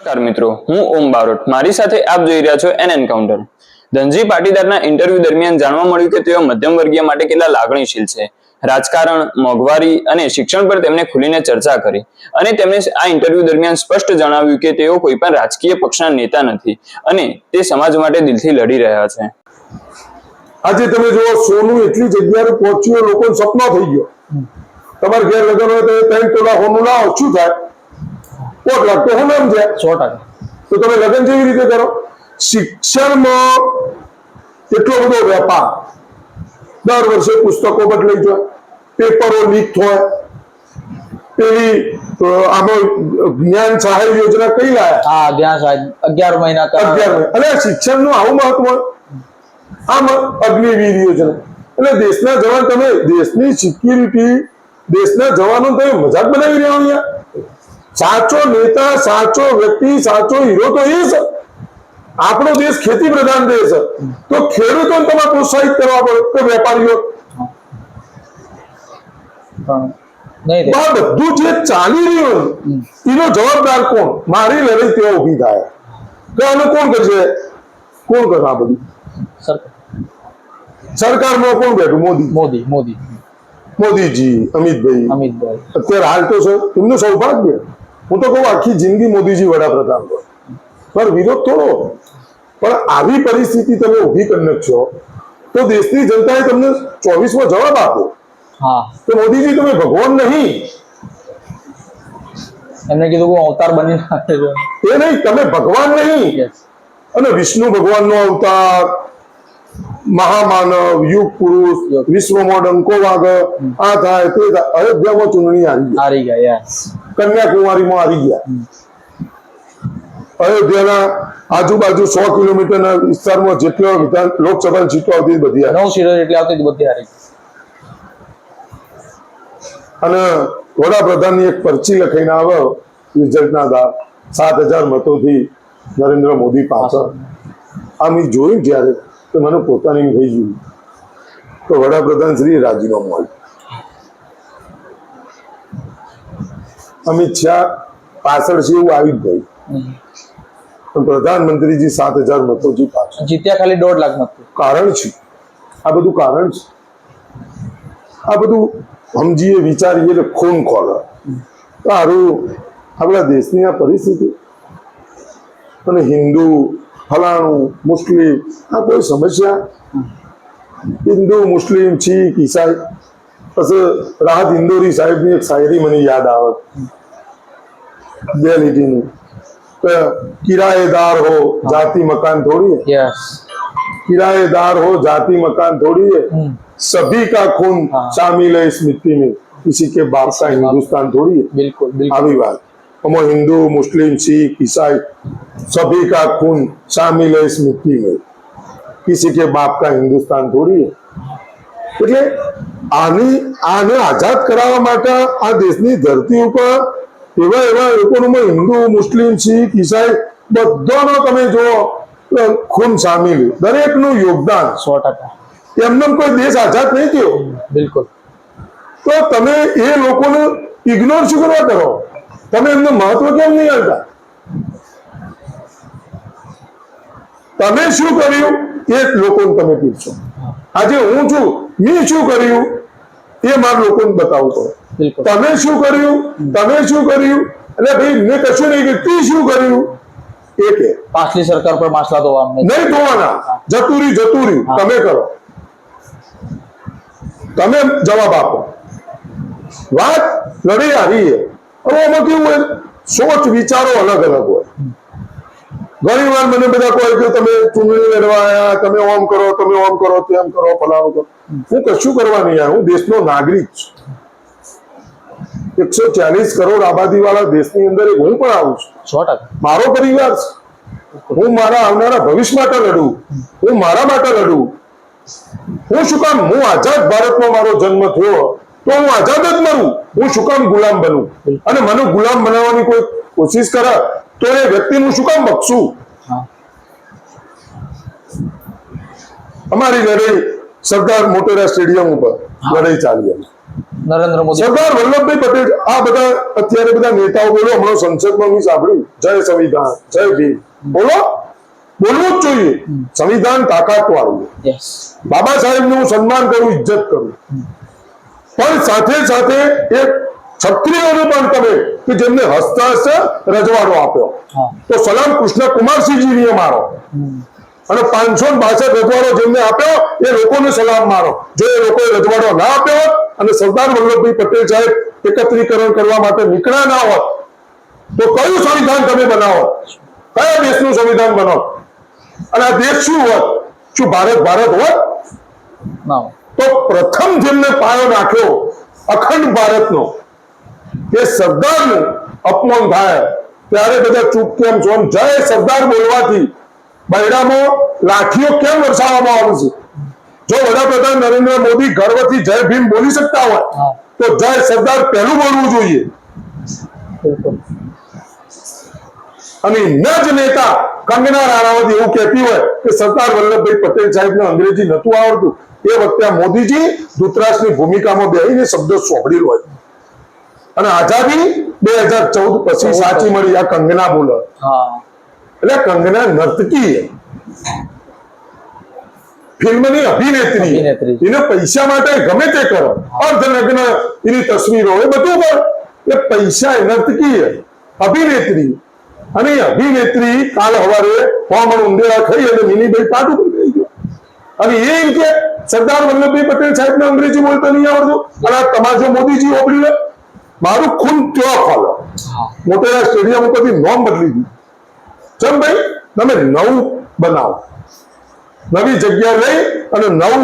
નમસ્કાર મિત્રો, હું ઓમ બારોટ. મારી સાથે આપ જોઈ રહ્યા છો એન એન્કાઉન્ટર. ધનજી પાટીદારના ઇન્ટરવ્યુ દરમિયાન જાણવા મળ્યું કે તેઓ મધ્યમ વર્ગીય માટે કેટલા લાગણીશીલ છે. રાજકારણ, મોંઘવારી અને શિક્ષણ પર તેમણે ખુલીને ચર્ચા કરી અને તેમણે આ ઇન્ટરવ્યુ દરમિયાન સ્પષ્ટ જણાવ્યું કે તેઓ કોઈ પણ રાજકીય પક્ષના નેતા નથી અને તે સમાજ માટે દિલથી લડી રહ્યા છે. આજે તમે જુઓ, સોનું એટલી જગ્યાએ પહોંચ્યું લોકો સપના થઈ ગયો. તમારે ઘેર લગ્ન હોય તો ત્રણ તોલા સોનું ના ઓછું થાય. પોત લાગતો સોનું એમ છે? સો તો તમે લગ્ન કેવી રીતે કરો? શિક્ષણમાં એટલો બધો વેપાર. દર વર્ષે પુસ્તકો બદલાઈ જાય પેપરો લીક થાય. પેલી આમાં જ્ઞાન સહાય યોજના કઈ લાયા? હા જ્ઞાન સહાય. અગિયાર મહિના અગિયાર મહિના. અને શિક્ષણનું આવું મહત્વ. આમ અગ્નિવીર યોજના. એટલે દેશના જવાન તમે દેશની સિક્યુરિટી દેશના જવાનો તમે મજાક બનાવી રહ્યા યાર. સાચો નેતા સાચો વ્યક્તિ સાચો હીરો તો એ છે. આપણો દેશ ખેતી પ્રધાન દેશ તો ખેડૂતોને તમારે પ્રોત્સાહિત કરવા પડે કે વેપારીઓ. તો બધું જે ચાલી રહ્યું એનો જવાબદાર કોણ? મારી લડાઈ તેઓ ઊભી થાય. કે આને કોણ કરશે? કોણ કરશે આ બધું? સરકાર સરકારમાં કોણ બેઠું? મોદી. મોદી મોદી. મોદીજી અમિતભાઈ. અમિતભાઈ. અત્યારે હાલ તો છે એમનું સૌભાગ્ય. હું તો કહું આખી જિંદગી મોદીજી વડાપ્રધાન પણ વિરોધ થોડો. પણ આવી પરિસ્થિતિ તમે ઊભી કરી નાખશો તો દેશની જનતાએ તમને ચોવીસમાં જવાબ આપ્યો. હા. કે મોદીજી તમે ભગવાન નહીં. એમને કીધું અવતાર બની એ નહીં તમે ભગવાન નહીં. અને વિષ્ણુ ભગવાનનો અવતાર મહામાનવ યુગ પુરુષ વિશ્વ મોડર્ન કોવાગ આ થાય તે અયોધ્યામાં ચૂંટણી આવી હારી ગયા કન્યાકુમારીમાં આવી ગયા. અયોધ્યાના આજુબાજુ સો કિલોમીટરના વિસ્તારમાં જેટલો વિધાન લોકસભાની સીટો આવતી બધી. નવ સીટો એટલે આવતી બધી હારી. અને વડાપ્રધાનની એક પરચી લખાઈને આવે રિઝલ્ટના દા સાત હજાર મતોથી નરેન્દ્ર મોદી પાછળ. આમ જોયું જ્યારે? તો મને પોતાની એમ થઈ ગયું તો વડાપ્રધાન શ્રી રાજીનામું આપ્યું. અમિત શાહ પાછળ છે એવું આવી જ ગયું. પણ પ્રધાનમંત્રીજી સાત હજાર મતોથી પાછળ. જીત્યા ખાલી દોઢ લાખ મતો કારણ છે. આ બધું કારણ છે. આ બધું સમજીએ વિચારીએ એટલે ખૂન ખોલે સારું આપણા દેશની આ પરિસ્થિતિ. અને હિન્દુ ફલાણું મુસ્લિમ આ કોઈ સમસ્યા હિન્દુ મુસ્લિમ શીખ ઈસાઈ પછી રાહત ઇન્દોરી સાહેબની એક શાયરી મને યાદ આવે બે લીટીની કે કિરાએદાર હો જાતિ મકાન થોડી હે યસ किराएदार हो जाति मकान थोड़ी है हम्म। सभी का खून हाँ। शामिल है इस मिट्टी में किसी के बाप का हिंदुस्तान थोड़ी है બિલકુલ બિલકુલ આવી વાત हम हिंदू मुस्लिम सिख ईसाई सभी का खून शामिल है इस मिट्टी में किसी के बाप का हिंदुस्तान थोड़ी है એટલે આની આને આઝાદ કરાવવા માટે આ દેશની ધરતી ઉપર એવા એવા લોકોનું હિન્દુ મુસ્લિમ શીખ ઈસાઈ બધાનો તમે જુઓ તો ખૂન સામેલ દરેકનું યોગદાન સો ટકા એમને કોઈ દેશ આઝાદ નહીં થયો બિલકુલ તો તમે એ લોકોને ઇગ્નોર શું કરવા કરો તમે એમનું મહત્વ કેમ નહીં આલતા તમે શું કર્યું? એ લોકોને તમે પૂછશો આજે હું છું મેં શું કર્યું? એ મારા લોકોને બતાવવું પડે તમે શું કર્યું? તમે શું કર્યું? એટલે ભાઈ મેં કશું નહીં કે તી શું કર્યું? એ કે. પાછલી સરકાર પર માસલા તો નહીં ધોવાના. જતુરી જતુરી. તમે કરો. તમે જવાબ આપો. વાત લડી આવી હવે એમાં કેવું હોય? સોચ વિચારો અલગ અલગ હોય. ઘણી વાર મને બધા કહે કે તમે ચૂંટણી લડવા આવ્યા તમે ઓમ કરો તમે ઓમ કરો તેમ કરો ફલાણું કરો. હું કશું કરવા નહીં આવ્યો હું દેશનો નાગરિક છું. એકસો ચાલીસ કરોડ આબાદી વાળા દેશની અંદર હું પણ આવું છું. મારો પરિવાર છે. હું મારા આવનારા ભવિષ્ય માટે લડું. હું મારા માટે લડું. હું શું કામ? હું આઝાદ ભારતમાં મારો જન્મ થયો. તો હું આઝાદ જ મરું. હું શું કામ ગુલામ બનું? અને મને ગુલામ બનાવવાની કોઈ કોશિશ કરે તો એ વ્યક્તિ હું શું કામ બક્ષું અમારી લડાઈ સરદાર મોટેરા સ્ટેડિયમ ઉપર લડાઈ ચાલી હતી. નરેન્દ્ર મોદી. સરદાર વલ્લભભાઈ પટેલ આ બધા અત્યારે બધા નેતાઓ બોલો હમણાં સંસદમાં મેં સાંભળ્યું. જય સંવિધાન જય ભીમ. બોલો? બોલવું જ જોઈએ. સંવિધાન તાકાત વાળું બાબા સાહેબનું સન્માન કરું ઇજ્જત કરું. પણ સાથે સાથે એ ક્ષત્રિયોને પણ તમે કે જેમને હસતા હસતા રજવાડો આપ્યો. તો સલામ કૃષ્ણ કુમારસિંહજીને મારો. અને પાંચસો બાસઠ રજવાડો જેમને આપ્યો એ લોકોને સલામ મારો. જો એ લોકોએ રજવાડો ના આપ્યો અને સરદાર વલ્લભભાઈ પટેલ સાહેબ એકત્રીકરણ કરવા માટે નીકળ્યા ના હોત તો કયું સંવિધાન તમે બનાવો? કયા દેશનું સંવિધાન બનાવો અને આ દેશ શું હોત? શું ભારત ભારત હોત? ના. તો પ્રથમ જેમને પાયો નાખ્યો અખંડ ભારતનો એ સરદારનું અપમાન થાય. ત્યારે બધા ચૂપ કેમ છો? જય સરદાર બોલવાથી. બૈડામાં લાઠીઓ કેમ વરસાવવામાં આવે છે? જો વડાપ્રધાન નરેન્દ્ર મોદી ગર્વથી જય ભીમ બોલી શકતા હોય તો જય સરદાર પહેલું બોલવું જોઈએ. અને ન જ નેતા કંગના રાણાવત એવું કહેતી હોય કે સરદાર વલ્લભભાઈ પટેલ સાહેબને અંગ્રેજી નતું આવડતું. એ વખતે મોદીજી ધૃતરાષ્ટ્રની ભૂમિકામાં બેહીને શબ્દો સોંપડી હોય અને આઝાદી બે હજાર ચૌદ પછી સાચી મળી આ કંગના બોલે એટલે કંગના નર્તકી. ફિલ્મની અભિનેત્રી. એને પૈસા માટે ગમે તે કરો અર્ધનગ્ન એની તસવીરો એ બધું કર એ પૈસા એ નર્તકી. અભિનેત્રી અને અભિનેત્રી કાલ સવારે હોમણ ઉંદેડા ખાઈ અને મિનીભાઈ પાટ અને એ રીતે સરદાર વલ્લભભાઈ પટેલ સાહેબને અંગ્રેજી બોલતા નહીં આવડતું. અને આ તમાજો મોદીજી ઓપડી લે મારું ખૂન ત્યાં ફાલો મોટેરા સ્ટેડિયમ ઉપરથી નોમ બદલી દીધી. ચમ ભાઈ તમે નવું બનાવો. નવી જગ્યા લઈ અને નવું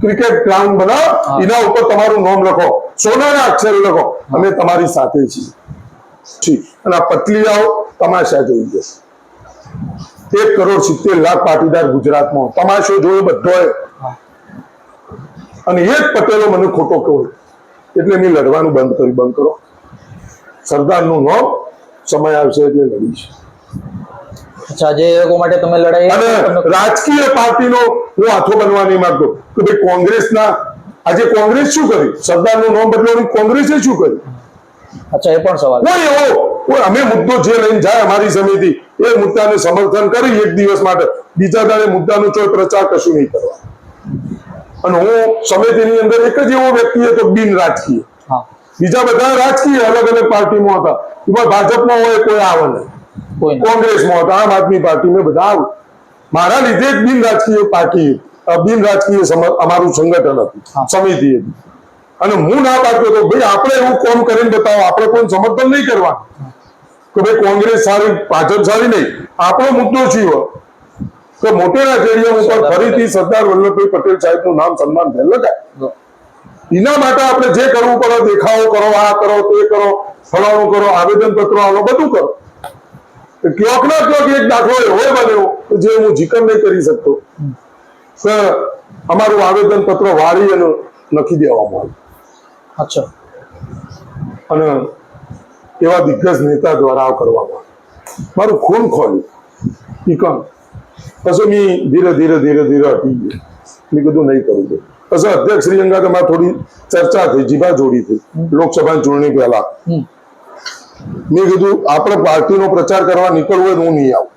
ક્રિકેટ ગ્રાઉન્ડ બનાવો. એના ઉપર તમારું નામ લખો. સોનાના અક્ષર લખો. અમે તમારી સાથે છીએ. ઠીક. અને આ પતલીયાઓ તમાશા જોઈ જશે. એક કરોડ સિત્તેર લાખ પાટીદાર ગુજરાતમાં તમાશો જોયો બધોએ અને એક પટેલો મને ખોટો કહો. એટલે મેં લડવાનું બંધ કર્યું. બંધ કરો. સરદારનું નામ સમય આવશે એટલે લડીશ. અચ્છા જે લોકો માટે તમે લડાઈ અને રાજકીય પાર્ટીનો હું હાથો બનવા નહીં માંગતો કે ભાઈ કોંગ્રેસના આજે કોંગ્રેસ શું કર્યું સરદારનું નામ બદલવાનું કોંગ્રેસે શું કર્યું? અચ્છા એ પણ સવાલ એવો અમે મુદ્દો જે લઈને જાય અમારી સમિતિ એ મુદ્દાને સમર્થન કરી એક દિવસ માટે. બીજા દાડે મુદ્દાનો કોઈ પ્રચાર કશું નહીં કરવા. અને હું સમિતિની અંદર એક જ એવો વ્યક્તિ હતો બિન રાજકીય. બીજા બધા રાજકીય અલગ અલગ પાર્ટીમાં હતા. એમાં ભાજપમાં હોય કોઈ આવે નહીં. કોંગ્રેસમાં હતા આમ આદમી પાર્ટીમાં બધા આવે. મારા લીધે જ બિન રાજકીય પાર્ટી બિન રાજકીય અમારું સંગઠન હતું. સમિતિ હતી અને હું ના પાડતો હતો ભાઈ આપણે એવું કોમ કરીને બતાવો આપણે કોઈ સમર્થન નહીં કરવાનું. કે ભાઈ કોંગ્રેસ સારી ભાજપ સારી નહીં આપણો મુદ્દો છે કે મોટેરા સ્ટેડિયમ ઉપર ફરીથી સરદાર વલ્લભભાઈ પટેલ સાહેબનું નામ સન્માન થયેલ લગાય એના માટે આપણે જે કરવું પડે દેખાવો કરો આ કરો તે કરો ફલાણું કરો આવેદન પત્રો આવો બધું કરો. ક્યોક ના ક્યાંક એક દાખલો એવો બન્યો જે હું જીકર નહીં કરી શકતો. સર અમારું આવેદન પત્ર વાળી અને લખી દેવામાં આવ્યું. અચ્છા. અને એવા દિગ્ગજ નેતા દ્વારા કરવામાં. મારું ખૂન ખોલ્યું ઈકણ પછી મેં ધીરે ધીરે ધીરે ધીરે હટી ગયો. મેં કીધું નહીં કરવું દે પછી અધ્યક્ષ શ્રી અંગા તમારે થોડી ચર્ચા થઈ જીભા જોડી થઈ લોકસભાની ચૂંટણી પહેલા. મેં કીધું આપણે પાર્ટીનો પ્રચાર કરવા નીકળવું હોય હું નહીં આવું.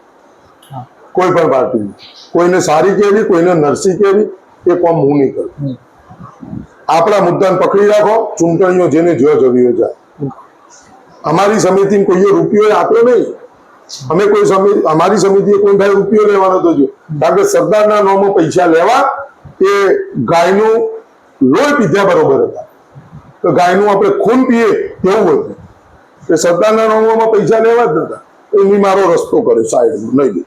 કોઈ પણ પાર્ટીની કોઈને સારી કેવી કોઈને નરસી કેવી એ કોમ હું નહીં કરું. આપણા મુદ્દાને પકડી રાખો ચૂંટણીઓ જેને જો જવી જાય અમારી સમિતિને કોઈએ રૂપિયો આપ્યો નહીં. અમે કોઈ સમિતિ અમારી સમિતિએ કોઈ ભાઈ રૂપિયો લેવાનો તો જો. કારણ કે સરદારના નામો પૈસા લેવા એ ગાયનું લોહી પીધા બરોબર હતા. તો ગાયનું આપણે ખૂન પીએ તેવું હતું કે સરદારના નામોમાં પૈસા લેવા જ નતા. એની મારો રસ્તો કર્યો સાઈડમાં, નહીં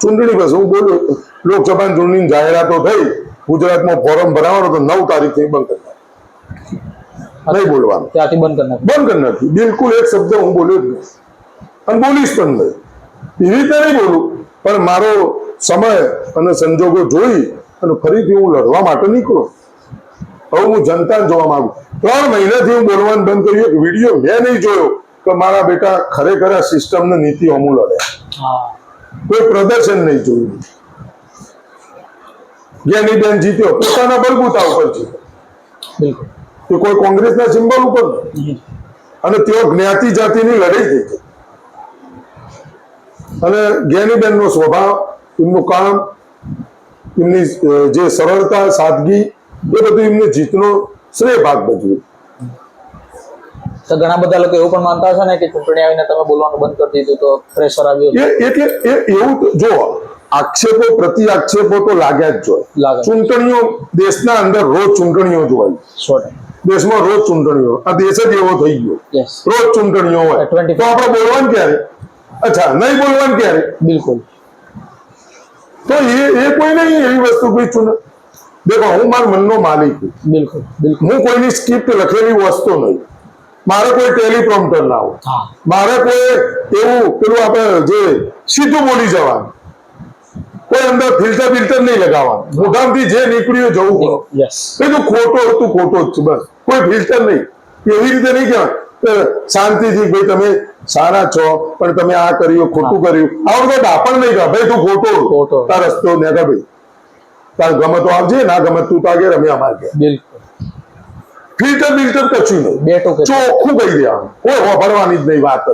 ચૂંટણી પછી હું બોલું લોકસભાની ચૂંટણીની જાહેરાતો થઈ, ગુજરાતમાં ફોરમ ભરાવાનો તો નવ તારીખથી બંધ કરી નાખ્યો. નહીં બોલવાનું. ત્યાંથી બંધ કરી બંધ કરી નાખ્યું બિલકુલ એક શબ્દ હું બોલ્યો જ નહીં. અને બોલીશ પણ નહીં. એવી રીતે નહીં બોલું. પણ મારો સમય અને સંજોગો જોઈ અને ફરીથી હું લડવા માટે નીકળો. હવે હું જનતાને જોવા માંગુ. ત્રણ મહિનાથી હું બોલવાનું બંધ કર્યું. એક વીડિયો મેં નહીં જોયો કે મારા બેટા ખરેખર આ સિસ્ટમને નીતિ અમુ લડે. હા. કોઈ પ્રદર્શન નહીં જોયું. જ્ઞાનીબેન જીત્યો. પોતાના બલબૂતા ઉપર જીત્યો. બિલકુલ. એ કોઈ કોંગ્રેસના સિમ્બોલ ઉપર અને તેઓ જ્ઞાતિ જાતિની લડાઈ થઈ અને જ્ઞાનીબેનનો સ્વભાવ એમનું કામ એમની જે સરળતા સાદગી એ બધું એમને જીતનો શ્રેય ભાગ ભજવ્યો તો ઘણા બધા લોકો એવું પણ માનતા હશે ને કે ચૂંટણી આવીને તમે બોલવાનું બંધ કરી દીધું તો પ્રેશર આવ્યું એટલે એ એવું જો આક્ષેપો પ્રતિ આક્ષેપો તો લાગ્યા જ જોઈએ. ચૂંટણીઓ દેશના અંદર રોજ ચૂંટણીઓ જોવાય. સો ટકા. દેશમાં રોજ ચૂંટણીઓ આ દેશ જ એવો થઈ ગયો. રોજ ચૂંટણીઓ હોય. તો આપણે બોલવાનું ક્યારે? અચ્છા નહીં બોલવાનું ક્યારે? બિલકુલ. તો એ એ કોઈ નહીં એવી વસ્તુ કોઈ ચૂંટ દેખો હું મારા મનનો માલિક છું. બિલકુલ બિલકુલ. હું કોઈની સ્ક્રિપ્ટ લખેલી વસ્તુ નહીં. મારે કોઈ ટેલિપ્રોમ્પ્ટર લાવો હોય. મારે કોઈ એવું પેલું આપણે જે સીધું બોલી જવાનું. અંદર ફિલ્ટર ફિલ્ટર નહીં લગાવવાનું. મોઢામાંથી જે નીકળ્યું જવું કરો તો ખોટો હતું ખોટો જ છે બસ. કોઈ ફિલ્ટર નહીં. એવી રીતે નહીં કહેવાય શાંતિથી ભાઈ તમે સારા છો પણ તમે આ કર્યું ખોટું કર્યું. આવું તો દાપણ નહીં કહેવાય. ભાઈ તું ખોટો. તાર રસ્તો ને ભાઈ તાર ગમે તો આવજે ના ગમે તું તો આગે રમે અમારે કે બિલકુલ. ફિલ્ટર બિલ્ટર કશું નહીં. ચોખ્ખું કહી દેવાનું. કોઈ વાપરવાની જ નહીં વાત જ.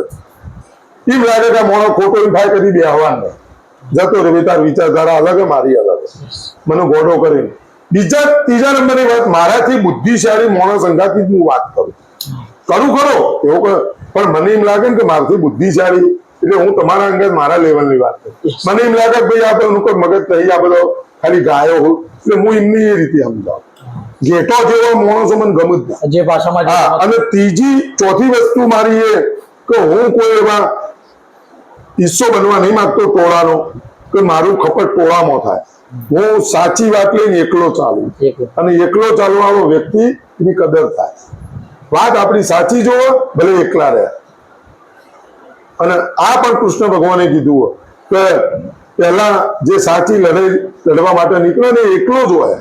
એમ લાગે કે મોણો ખોટો એમ થાય કદી બેહવાનું નહીં. જતો રે ભાઈ તાર વિચારધારા અલગ મારી અલગ મને ગોડો કરીને. બીજા ત્રીજા નંબરની વાત મારાથી બુદ્ધિશાળી માણસ અંગાથી હું વાત કરું. કરું ખરો એવો પણ મને એમ લાગે ને કે મારાથી બુદ્ધિશાળી એટલે હું તમારા અંગે મારા લેવલની વાત કરું. મને એમ લાગે કે ભાઈ આ બધું કોઈ મગજ નહીં આ બધો ખાલી ગાયો હોય. એટલે હું એમની એ રીતે સમજાવું. ઘેટો જેવો માણસો મને ગમે જ જે ભાષામાં હા અને ત્રીજી ચોથી વસ્તુ મારી એ કે હું કોઈ એવા હિસ્સો બનવા નહીં માગતો ટોળાનો કે મારું ખપટ ટોળામાં થાય. હું સાચી વાત લઈને એકલો ચાલુ. અને એકલો ચાલવાનો વ્યક્તિ એની કદર થાય. વાત આપણી સાચી જોવો ભલે એકલા રહે. અને આ પણ કૃષ્ણ ભગવાને કીધું હોય કે પહેલા જે સાચી લડાઈ લડવા માટે નીકળે ને એકલો જ હોય.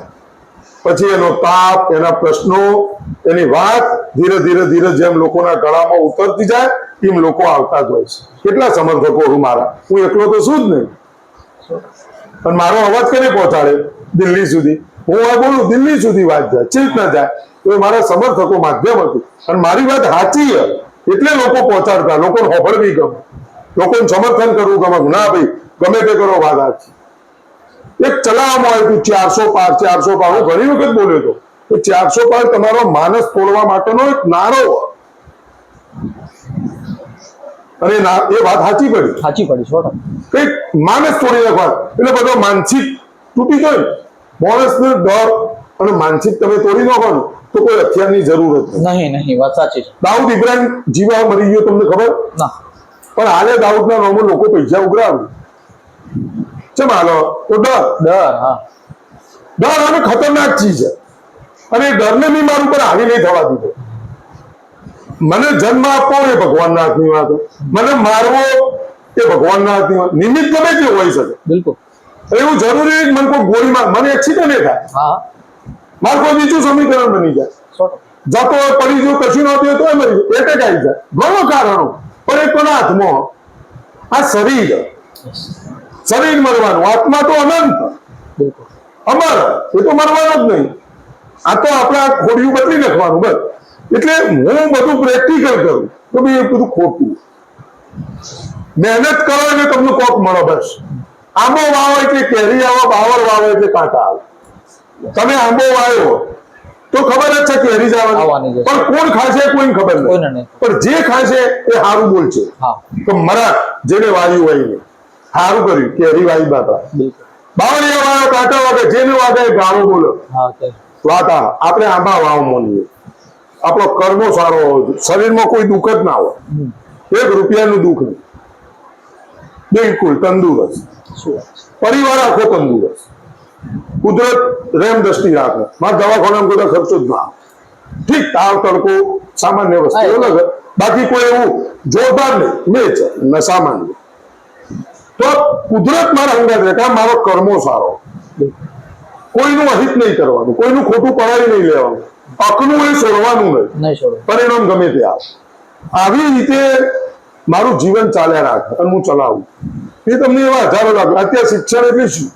પછી એનો તાપ, એના પ્રશ્નો, એની વાત ધીરે ધીરે ધીરે જેમ લોકોના ગળામાં ઉતરતી જાય, એમ લોકો આવતા જ હોય છે. કેટલા સમર્થકો હું મારા? હું એકલો તો શું જ નહીં. પણ મારો અવાજ કેને પહોંચાડે? દિલ્હી સુધી. હું આ બોલું, દિલ્હી સુધી વાત જાય, ચિંત ના જાય. એ મારા સમર્થકો માધ્યમ હતું. અને મારી વાત સાચી એટલે લોકો પહોંચાડતા, લોકોને હોભળવી ગમે. લોકોને સમર્થન કરવું ગમે. ના ભાઈ, ગમે તે કરો વાત સાચી. એક ચલાવવામાં આવ્યું હતું ચારસો પાર ચારસો પાર. હું ઘણી વખત બોલ્યો હતો કે ચારસો પાર તમારો માનસ તોડવા માટેનો એક નારો અને એ વાત સાચી પડી. સાચી પડી છો કંઈક માનસ તોડી નાખવા. એટલે બધો માનસિક તૂટી ગયો. ને. ડર અને માનસિક તમે તોડી નાખવાનું તો કોઈ હથિયારની જરૂર જ નહીં નહીં વાત સાચી છે. દાઉદ ઇબ્રાહિમ જીવા મરી ગયો તમને ખબર? ના. પણ હાલે દાઉદના નામમાં લોકો પૈસા ઉઘરાવે. ચમ હાલો? તો ડર. ડર હા. ડર અને ખતરનાક ચીજ છે. અને એ ડરને બી મારું ઉપર હાવી નહીં થવા દીધો. મને જન્મ આપવો એ ભગવાનના હાથની વાત મને મારવો એ ભગવાનના હાથની વાત. નિમિત્ત ગમે તે હોઈ શકે. બિલકુલ. એવું જરૂરી મને કોઈ ગોળી માર મને એક્સિડન્ટ થાય. હા. મારે કોઈ બીજું સમીકરણ બની જાય. જતો હોય પડી ગયો કશું નહોતું હોય તોય મરી ગયો. એટેક આવી જાય. ઘણો કારણો. પણ એક કોના હાથમાં આ શરીર. શરીર મરવાનું આત્મા તો અનંત. અમર એ તો મરવાનો જ નહીં. આ તો આપણે આ ખોડિયું બદલી નાખવાનું બસ. એટલે હું બધું પ્રેક્ટિકલ કરું તો બી એ બધું ખોટું. મહેનત કરો એટલે તમને કોક મળો બસ. આંબો વાવો એટલે કેરી આવો બાવર વાવો એટલે કાંટા આવે. તમે આંબો વાવ્યો તો ખબર જ છે કેરી જ આવવાની. પણ કોણ ખાશે કોઈને ખબર નહીં. પણ જે ખાશે એ સારું બોલશે. તો મરા જેને વાયુ વાઈને સારું કર્યું કે હરિભાઈ બાપા. બાવળી વાળો કાંટા વાગે જેને વાગે ગાળો બોલો. વાત આપણે આંબા વાવ મોનીએ આપણો કર્મો સારો હોવો જોઈએ. શરીરમાં કોઈ દુઃખ જ ના હોય. એક રૂપિયાનું દુઃખ નહીં. બિલકુલ તંદુરસ્ત. પરિવાર આખો તંદુરસ્ત. કુદરત રેમ દ્રષ્ટિ રાખે. મારા દવાખાના કોઈ ખર્ચો જ ના આવે. ઠીક તાવ તડકો સામાન્ય વસ્તુ બાકી કોઈ એવું જોરદાર નહીં. મેચ ને સામાન્ય. તો કુદરત મારા અંગાત રહે મારો કર્મો સારો. કોઈનું અહિત નહીં કરવાનું કોઈનું ખોટું પડાવી નહીં લેવાનું. અકનું એ છોડવાનું નહીં. પરિણામ ગમે તે આવે. આવી રીતે મારું જીવન ચાલ્યા રાખે અને હું ચલાવું. એ તમને એવા હજારો લાગે અત્યારે શિક્ષણ એટલે શું?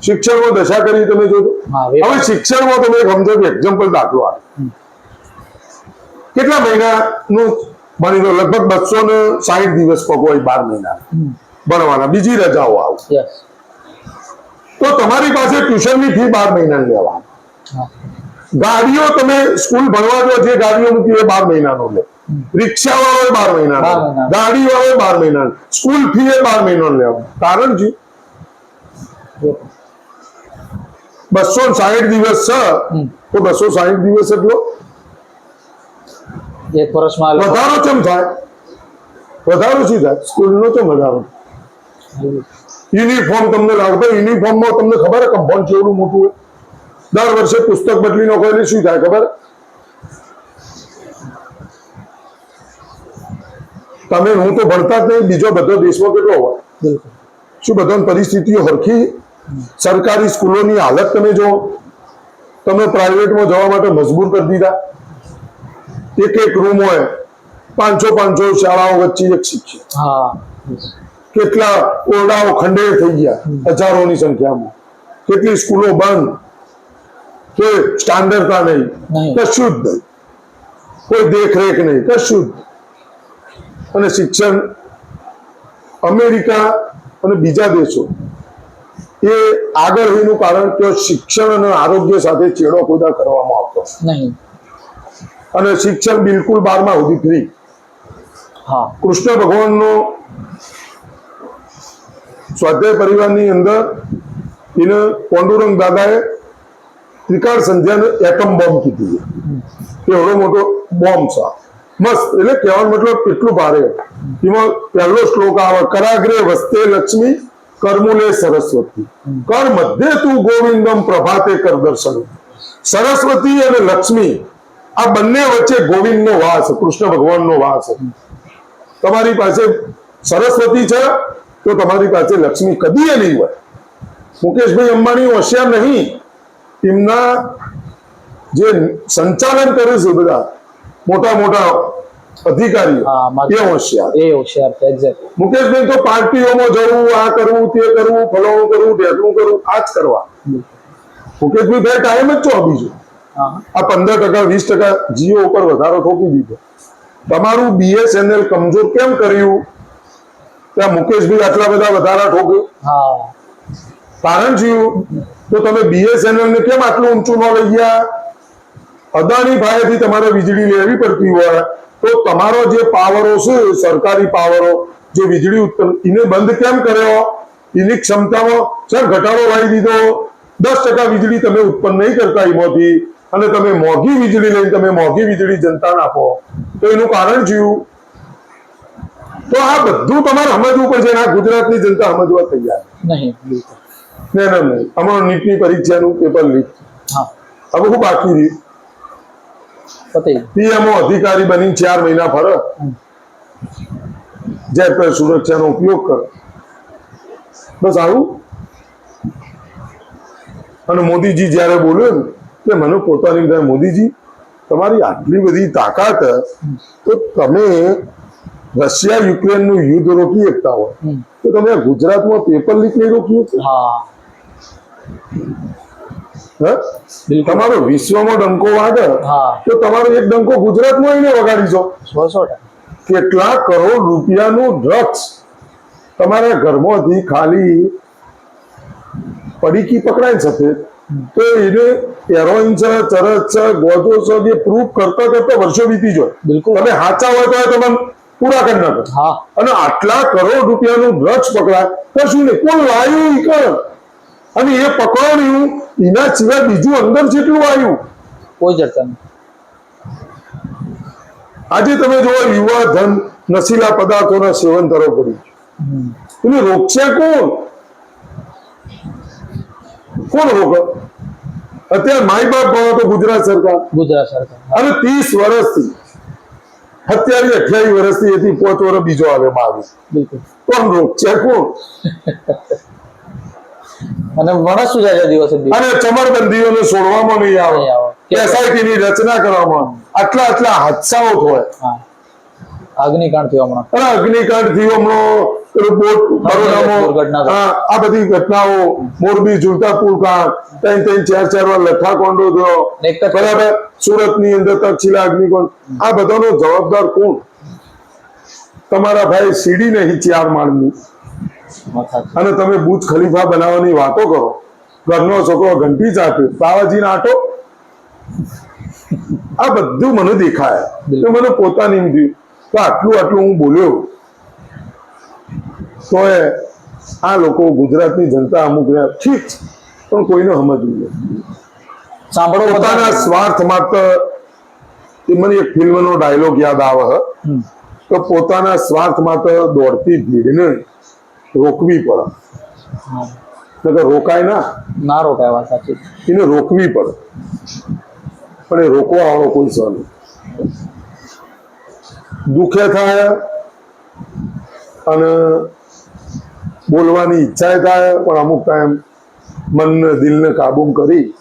શિક્ષણમાં દશા કરી તમે જોજો. હવે શિક્ષણ હવે શિક્ષણમાં તમે એક સમજો કે એક્ઝામ્પલ દાખલો આવે કેટલા મહિનાનું માની લો લગભગ બસો ને સાહીઠ દિવસ પગ હોય બાર મહિના. ભણવાના બીજી રજાઓ આવશે તો તમારી પાસે ટ્યુશનની ફી બાર મહિનાની લેવા ગાડીઓ તમે સ્કૂલ ભણવા જો જે ગાડીઓ મૂકી એ બાર મહિનાનો લે. રિક્ષા વાળો બાર મહિના. ગાડી વાળો બાર મહિના સ્કૂલ ફી એ બાર મહિનો લેવા કારણ છે બસો સાહીઠ દિવસ છે. તો બસો સાહીઠ દિવસ એટલો? એક વર્ષમાં વધારો કેમ થાય? વધારો શું થાય? સ્કૂલનો કેમ વધારો? યુનિફોર્મ તમને લાગતો યુનિફોર્મમાં તમને ખબર કમ્પાઉન્ડ કેવડું મોટું હોય? દર વર્ષે પુસ્તક બદલી નાખો એટલે શું થાય ખબર? તમે હું તો ભણતા જ નહીં બીજો બધો દેશમાં કેટલો હોય? શું બધાની પરિસ્થિતિઓ હરખી? સરકારી સ્કૂલોની હાલત તમે જો તમે પ્રાઇવેટમાં જવા માટે મજબૂર કરી દીધા. એક એક રૂમ હોય. પાંચસો પાંચસો શાળાઓ વચ્ચે એક શિક્ષક. કેટલા ઓરડાઓ ખંડેર થઈ ગયા હજારોની સંખ્યામાં. કેટલી સ્કૂલો બંધ કે સ્ટાન્ડર્ડતા નહીં. કશું જ નહીં. કોઈ દેખરેખ નહીં. કશું જ અને શિક્ષણ અમેરિકા અને બીજા દેશો એ આગળ એનું કારણ કે શિક્ષણ અને આરોગ્ય સાથે ચેડો ખોદા કરવામાં આવતો. નહીં. અને શિક્ષણ બિલકુલ બારમાં સુધી ફ્રી હા. કૃષ્ણ ભગવાનનો સ્વાધ્યાય પરિવારની અંદર એને પોંડુરંગ દાદાએ ત્રિકાળ સંધ્યાને એટમ બોમ્બ કીધી એવડો મોટો બોમ્બ છે. મસ્ત, એટલે કહેવાનો મતલબ કેટલું ભારે. એમાં પહેલો શ્લોક આવે, કરાગ્રે વસ્તે લક્ષ્મી, કર્મુલે સરસ્વતી. કર મધ્ય તું ગોવિંદમ પ્રભાતે કર દર્શન. સરસ્વતી અને લક્ષ્મી, આ બંને વચ્ચે ગોવિંદનો વાસ, કૃષ્ણ ભગવાનનો વાસ. તમારી પાસે સરસ્વતી છે તો તમારી પાસે લક્ષ્મી કદી નહીં હોય. મુકેશભાઈ અંબાણી હોશિયાર નહીં. એમના જે સંચાલન કરે છે બધા મોટા મોટા અધિકારીઓ એ હોશિયાર. એ હોશિયાર મુકેશભાઈ તો પાર્ટીઓમાં જવું આ કરવું તે કરવું ફલાણું કરવું ઢેકણું કરવું આ જ કરવા. મુકેશભાઈ ભાઈ ટાઈમ જ છો બીજું. આ પંદર ટકા વીસ ટકા જીઓ ઉપર વધારો ઠોકી દીધો. તમારું બીએસએનએલ કમજોર કેમ કર્યું? ત્યાં મુકેશભાઈ આટલા બધા વધારા ઠોકે? કારણ થયું તો તમે બીએસએનએલ ને કેમ આટલું ઊંચું ન લઈ ગયા? અદાણી ભાઈથી તમારે વીજળી લેવી પડતી હોય. તો તમારો જે પાવરો છે સરકારી પાવરો જે વીજળી ઉત્પન્ન એને બંધ કેમ કર્યો? એની ક્ષમતામાં સર ઘટાડો લાવી દીધો. દસ ટકા વીજળી તમે ઉત્પન્ન નહીં કરતા એમાંથી. અને તમે મોંઘી વીજળી લઈને તમે મોંઘી વીજળી જનતાને આપો. તો એનું કારણ શું? તો આ બધું તમારે સમજવું પડશે આ ગુજરાતની જનતા સમજવા તૈયાર. નહીં બિલકુલ. ના ના નહીં અમારું નીટની પરીક્ષાનું પેપર લીક. હવે હું બાકી રહ્યું. પીએમઓ અધિકારી બની ચાર મહિના ફરે. જય સુરક્ષાનો ઉપયોગ કરો. બસ આવું. અને મોદીજી જ્યારે બોલ્યો ને કે મને પોતાની મોદીજી તમારી આટલી બધી તાકાત તો તમે રશિયા યુક્રેનનું યુદ્ધ રોકી શકતા હોય. તો તમે ગુજરાતમાં પેપર લીક નહીં રોકી હા. હે? બિલકુલ. તમારો વિશ્વમાં ડંકો વાગે હા. તો તમારો એક ડંકો ગુજરાતમાં આવીને વગાડી સો કેટલા કરોડ રૂપિયાનું ડ્રગ્સ તમારા ઘરમાંથી ખાલી પડીકી પકડાઈ શકે. તો એને હેરોઇન છે ચરસ છે ગોજો છે એ પ્રૂફ કરતા કરતા વર્ષો વીતી જાય. બિલકુલ. તમે સાચા હોય તો તમે પૂરા કરી નાખો. હા. અને આટલા કરોડ રૂપિયાનું ડ્રગ્સ પકડાય કશું નહીં? કોઈ વાયુ ઈ અને એ પકડ્યું એના સિવાય બીજું અંદર જેટલું વાયુ. કોઈ ચર્ચા નહીં. આજે તમે જુઓ યુવા ધન નશીલા પદાર્થોના સેવન તરફ પડ્યું. એને રોકશે કોણ? કોણ રોકે? અત્યારે માય બાપ ભણો તો ગુજરાત સરકાર. ગુજરાત સરકાર. અને ત્રીસ વર્ષથી અત્યારે અઠ્યાવીસ વર્ષથી એથી પોચ વર્ષ બીજો આવે બાવીસ કોણ રોગ છે? કોણ? અને વણસ શું જાય દિવસે અને ચમરબંધીઓને છોડવામાં નહીં આવે. એસઆઈટી ની રચના કરવામાં. આટલા આટલા હાદસાઓ થાય હા. અગ્નિકાંડ થયો હમણાં. અગ્નિકાંડ થયો હમણાં. આ બધી ઘટનાઓ. મોરબી ઝુલતા પુલ કાંડ. ત્રણ ત્રણ ચાર ચાર વાર લઠ્ઠા કોંડો થયો બરાબર? સુરતની અંદર તક્ષિલા અગ્નિકોંડ. આ બધાનો જવાબદાર કોણ? તમારા ભાઈ સીડી નહીં ચાર માળની અને તમે બુજ ખલીફા બનાવવાની વાતો કરો. ઘરનો છોકરો ઘંટી ચાટે બાવાજીને આટો. આ બધું મને દેખાય. મને પોતાની થયું. તો આટલું આટલું હું બોલ્યો. તો એ આ લોકો ગુજરાતની જનતા અમુક ઠીક પણ કોઈને સમજવું સાંભળો પોતાના સ્વાર્થ માત્ર એ મને એક ફિલ્મનો ડાયલોગ યાદ આવે. તો પોતાના સ્વાર્થ માત્ર દોડતી ભીડને રોકવી પડે. નકર રોકાય ના. ના રોકાય વાત સાચી. એને રોકવી પડે. પણ એ રોકવા વાળો કોઈ સર નહીં. દુખે થાય અને બોલવાની ઈચ્છાએ થાય પણ અમુક ટાઈમ મનને દિલને કાબુ કરી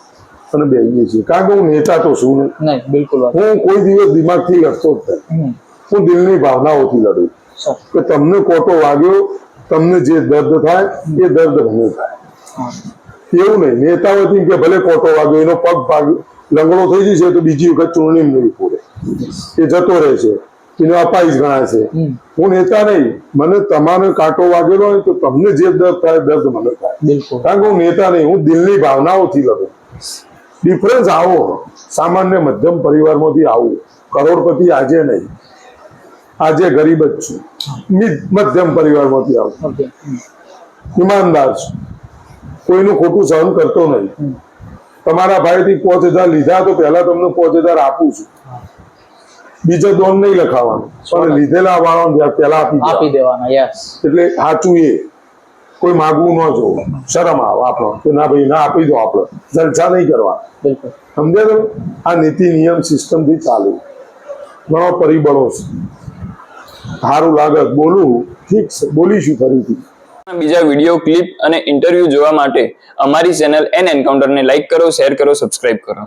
અને બેસીએ છીએ. કારણ કે હું નેતા તો છું નહીં નહીં બિલકુલ હું કોઈ દિવસ દિમાગથી લડતો જ નથી હું દિલની ભાવનાઓથી લડું કે તમને કોટો વાગ્યો તમને જે દર્દ થાય એ દર્દ મને થાય. એવું નહીં. નેતાઓથી કે ભલે કોટો વાગ્યો એનો પગ ભાગ્યો લંગડો થઈ જશે તો બીજી વખત ચૂંટણી નહીં પૂરે એ જતો રહે છે એનો અપાઈશ ગણાય છે. હું નેતા નહીં મને તમારો કાંટો વાગેલો હોય તો તમને જે દર્દ થાય દર્દ મને થાય. બિલકુલ. કારણ કે હું નેતા નહીં હું દિલની ભાવનાઓથી લડું. ડિફરન્સ આવો. સામાન્ય મધ્યમ પરિવારમાંથી આવું. કરોડપતિ આજે નહીં. આજે ગરીબ જ છું. મધ્યમ પરિવારમાંથી આવું. ઈમાનદાર છું. કોઈનું ખોટું સહન કરતો નહીં. તમારા ભાઈથી પાંચ હજાર લીધા તો પહેલા તમને પાંચ હજાર આપું છું. બીજો દોન નહીં લખાવાનો. પણ લીધેલા વાળો પેલા પહેલા આપી આપી દેવાના યસ એટલે સાચું એ. કોઈ માગવું ન જોવું શરમ આવે આપણો. કે ના ભાઈ ના આપી દો આપણે. જલસા નહીં કરવા બિલકુલ. સમજ્યા તમે? આ નીતિ નિયમ સિસ્ટમથી ચાલુ. ઘણો પરિબળો છે. સારું લાગે. બોલું ઠીક છે. બોલીશું ફરીથી. બીજા વીડિયો ક્લિપ અને ઇન્ટરવ્યુ જોવા માટે અમારી ચેનલ એન એન્કાઉન્ટરને લાઈક કરો શેર કરો સબસ્ક્રાઇબ કરો.